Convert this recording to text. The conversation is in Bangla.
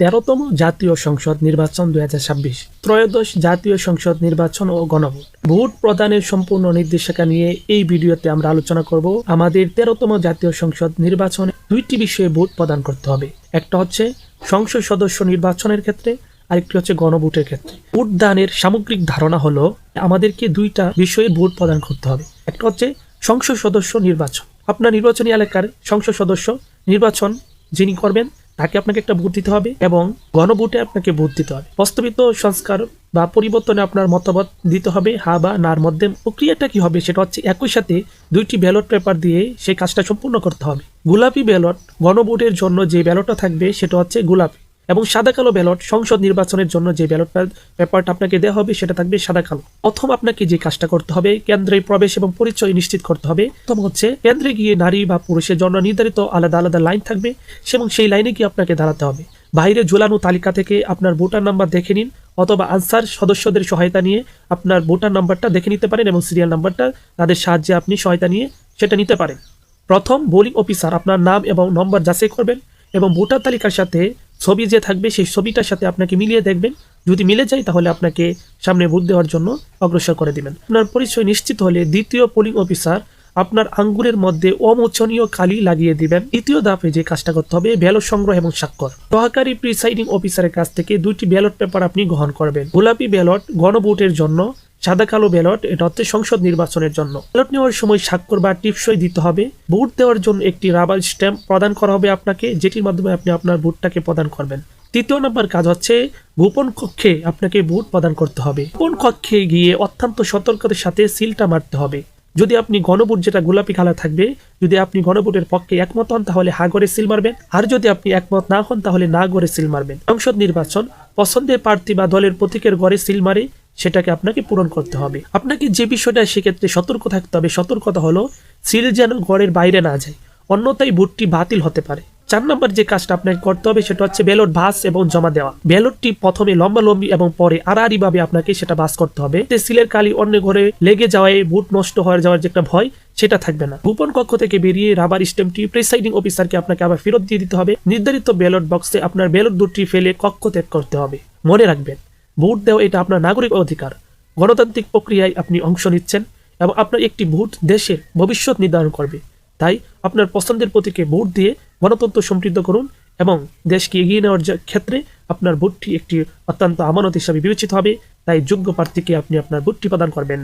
তেরোতম জাতীয় সংসদ নির্বাচন দুই হাজার ছাব্বিশ। ত্রয়োদশ জাতীয় সংসদ নির্বাচন ও গণভোট। ভোট প্রদানের সম্পূর্ণ নির্দেশিকা নিয়ে এই ভিডিওতে আমরা আলোচনা করব আমাদের তেরোতম জাতীয় সংসদ নির্বাচনে দুইটি বিষয়ে ভোট প্রদান করতে হবে। একটা হচ্ছে সংসদ সদস্য নির্বাচনের ক্ষেত্রে, আরেকটি হচ্ছে গণভোটের ক্ষেত্রে। ভোট দানের সামগ্রিক ধারণা হলো আমাদেরকে দুইটা বিষয়ে ভোট প্রদান করতে হবে। একটা হচ্ছে সংসদ সদস্য নির্বাচন। আপনার নির্বাচনী এলাকার সংসদ সদস্য নির্বাচন যিনি করবেন তাকে আপনাকে একটা ভোট দিতে হবে এবং গণভোটে আপনাকে ভোট দিতে হবে। প্রস্তাবিত সংস্কার বা পরিবর্তনে আপনার মতামত দিতে হবে, হা বা নার মধ্যে। প্রক্রিয়াটা কি হবে সেটা হচ্ছে একই সাথে দুইটি ব্যালট পেপার দিয়ে সেই কাজটা সম্পূর্ণ করতে হবে। গোলাপি ব্যালট গণভোটের জন্য যে ব্যালটটা থাকবে সেটা হচ্ছে গোলাপি। এবং সাদা কালো ব্যালট সংসদ নির্বাচনের জন্য যে ব্যালট পেপারটা আপনাকে দেওয়া হবে সেটা থাকবে সাদা কালো। প্রথম আপনাকে যে কাজটা করতে হবে, কেন্দ্রে প্রবেশ এবং পরিচয় নিশ্চিত করতে হবে। প্রথম হচ্ছে কেন্দ্রে গিয়ে নারী বা পুরুষের জন্য নির্ধারিত আলাদা আলাদা লাইন থাকবে এবং সেই লাইনে গিয়ে আপনাকে দাঁড়াতে হবে। বাইরে ঝোলানো তালিকা থেকে আপনার ভোটার নাম্বার দেখে নিন অথবা আনসার সদস্যদের সহায়তা নিয়ে আপনার ভোটার নাম্বারটা দেখে নিতে পারেন এবং সিরিয়াল নাম্বারটা তাদের সাহায্যে আপনি সহায়তা নিয়ে সেটা নিতে পারেন। প্রথম বোলিং অফিসার আপনার নাম এবং নম্বর যাচাই করবেন এবং ভোটার তালিকার সাথে ছবি যে থাকবে, সেই ছবিটার সাথে আপনাকে মিলিয়ে দেখবেন। যদি মিলে যায়, তাহলে আপনাকে সামনে ভোট দেওয়ার জন্য অগ্রসর করে দিবেন। আপনার পরিচয় নিশ্চিত হলে দ্বিতীয় পোলিং অফিসার আপনার আঙ্গুরের মধ্যে অমোচনীয় কালি লাগিয়ে দিবেন। দ্বিতীয় ধাপে যে কাজটা করতে হবে ব্যালট সংগ্রহ এবং স্বাক্ষর। সহকারী প্রিসাইডিং অফিসারের কাছ থেকে দুইটি ব্যালট পেপার আপনি গ্রহণ করবেন। গোলাপি ব্যালট গণভোটের জন্য সাদা কালো ব্যালট, এটা হচ্ছে সংসদ নির্বাচনের জন্য। ব্যালট নেওয়ার সময় স্বাক্ষর বা টিপসই দিতে হবে। ভোট দেওয়ার জন্য একটি রাবার স্ট্যাম্প প্রদান করা হবে আপনাকে, যেটির মাধ্যমে আপনি আপনার ভোটটাকে প্রদান করবেন। তৃতীয় নম্বর কাজ হচ্ছে, গোপন কক্ষে আপনাকে ভোট প্রদান করতে হবে। গোপন কক্ষে গিয়ে অত্যন্ত সতর্কতার সাথে সিলটা মারতে হবে। যদি আপনি গণভোট, যেটা গোলাপি কালার থাকবে, যদি আপনি গণভোটের পক্ষে একমত হন, তাহলে হা করে সিল মারবেন। আর যদি আপনি একমত না হন, তাহলে না করে সিল মারবেন। সংসদ নির্বাচন, পছন্দের প্রার্থী বা দলের প্রতীকের গড়ে সিল মারে। সেটাকে আপনাকে পূরণ করতে হবে। আপনাকে যে বিষয়টা সেক্ষেত্রে সতর্ক থাকতে হবে, সতর্কতা হলো সিল যেন ঘরের বাইরে না যায়, অন্যথায় ভোটটি বাতিল হতে পারে। চার নম্বর যে কাজটা আপনাকে করতে হবে সেটা হচ্ছে ব্যালট ভাস এবং জমা দেওয়া। ব্যালটটি প্রথমে লম্বা লম্বি এবং পরে আড়াআড়ি ভাবে আপনাকে সেটা বাস করতে হবে। এতে সিলের কালি অন্য ঘরে লেগে যাওয়ায় ভোট নষ্ট হয়ে যাওয়ার যে একটা ভয়, সেটা থাকবে না। গোপন কক্ষ থেকে বেরিয়ে রাবার স্ট্যাম্পটি প্রেসাইডিং অফিসারকে আপনাকে আবার ফেরত দিয়ে দিতে হবে। নির্ধারিত ব্যালট বক্সে আপনার ব্যালট দুটি ফেলে কক্ষ ত্যাগ করতে হবে। মনে রাখবেন ভোট দেওয়া এটা আপনার নাগরিক অধিকার। গণতান্ত্রিক প্রক্রিয়ায় আপনি অংশ নিচ্ছেন এবং আপনার একটি ভোট দেশের ভবিষ্যৎ নির্ধারণ করবে। তাই আপনার পছন্দের প্রতীকে ভোট দিয়ে গণতন্ত্র সমৃদ্ধ করুন এবং দেশকে এগিয়ে নেওয়ার ক্ষেত্রে আপনার ভোটটি একটি অত্যন্ত আমানত হিসাবে বিবেচিত হবে। তাই যোগ্য প্রার্থীকে আপনি আপনার ভোটটি প্রদান করবেন।